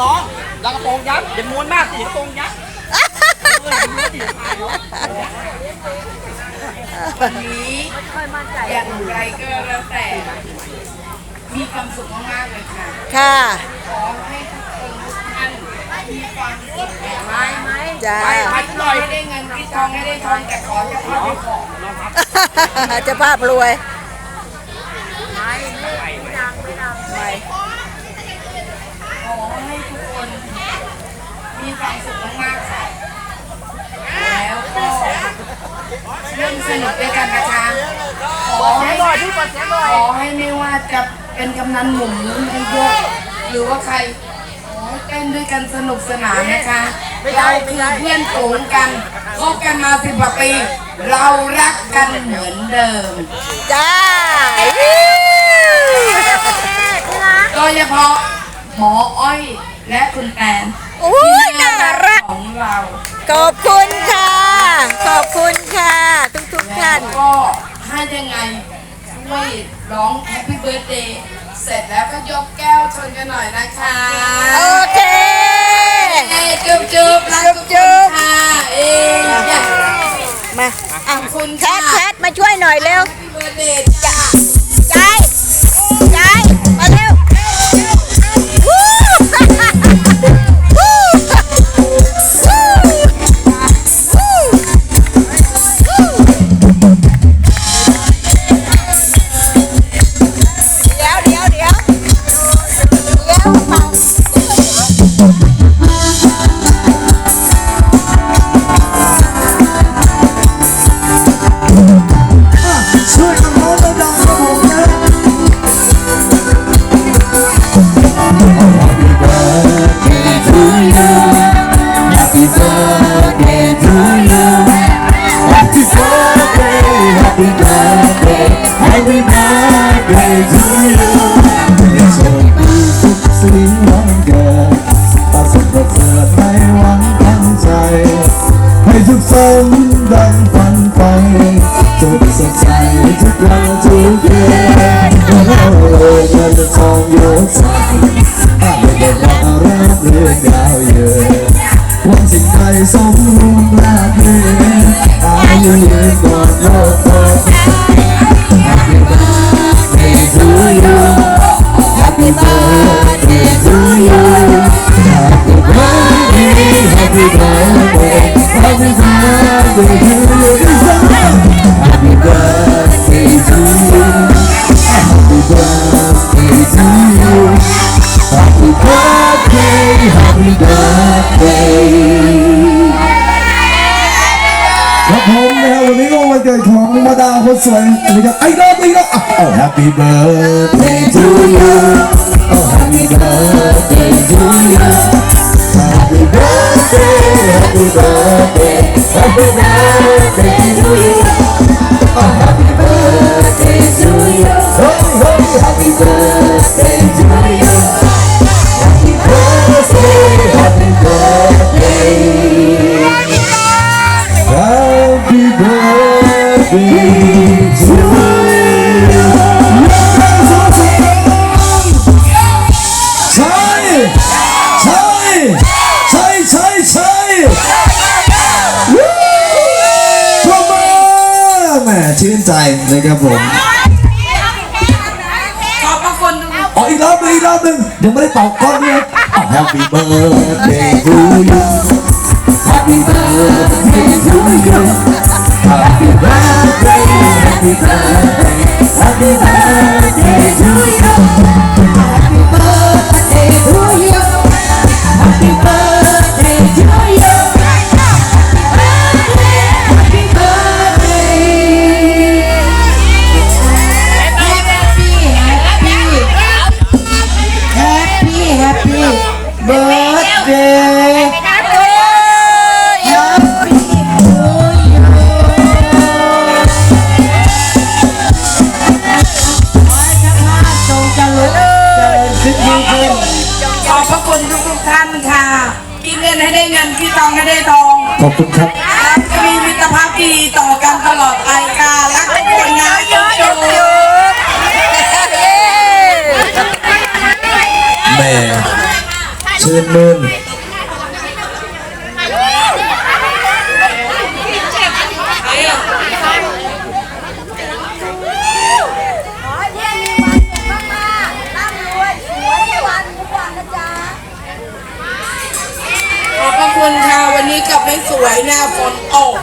น้องดังกระโปรงยักษ์อย่าม้วนมากสิกระโปรงยักษ์วันนี้อย่างไรก็แล้วแต่ มีความสุขมากๆเลยค่ะ ค่ะ ขอให้ทุกคนทุกท่านมีความสุขแบบไหมไหมจ้า ไปไปหน่อย องให้ได้ทองแต่ขอจะพาไปขอเจะภาพรวยขอให้ทุกคนมีความสุขมากๆค่ะ แล้วก็เริ่มสนุกด้วยกันนะคะขอให้ขอให้ไม่ว่าจะเป็นกำนันหมุนนายกหรือว่าใครขอให้เต้นด้วยกันสนุกสนานนะคะเราคือเพื่อนฝูงกัน คบกันมาสิบกว่าปี เรารักกันเหมือนเดิม จ้าโดยเฉพาะหมออ้อยและคุณแตนอุ้ยน่ารักของเรา ขอบคุณค่ะ ขอบคุณค่ะ ทุกทุกๆท่านแล้วก็ถ้ายังไงช่วยร้อง Happy Birthday เสร็จแล้วก็ยกแก้วชนกันหน่อยนะคะ โอเคเอ้ยจุ๊บจุ๊บรัก ทุกคนค่ะเอ้ยมาอะขอบคุณแคค่ะทแคทมาช่วยหน่อยเร็ว Happy Birthday จ้าใจใจ happy birthday to you. ให้โชคดีทุกสิวันเกิดประสบประเสริฐไม่วังตั้งใจ ให้ทุกสมดังฝันไปจงสดใสทุกวันทุกเดือนโอ้โหเงินทองเยอ มนะครับวันนี้ก็วันเกิดของมาดามคนสวยนะครับไอ้รอบไอ้รอบอ้าว Happy birthday to you Oh, happy birthday to you. Happy birthday, happy birthday, happy birthday to you. Oh, happy birthday to you. Oh, oh, happy birthday ชื่นใจนะครับผมขอบพระคุณทุกอ๋ออีกรอบหนึงอีกรอบหนึงยังไม่ได้เป่าก้อนเลยอ๋อ Happy birthday to you Happy birthday to you. Happy birthday, happy birthday, happy birthday to you. birthday happy to you ขอให้ทั้งห้าจงเจริญเจริญขึ้นยิ่งขึ้นขอบพระคุณทุกทุกๆท่านค่ะกินเงินให้ได้เงินพี่ตองให้ได้ทองขอบคุณครับ จะมีมิตรภาพดีต่อกันตลอดไปค่ะรักทุกคนนะจุ๊บจุ๊บ แม่ กวันทุกวันนะจ๊ะขอบพระคุณค่ะ วันนี้กลับไม่สวยหน้าฝนตก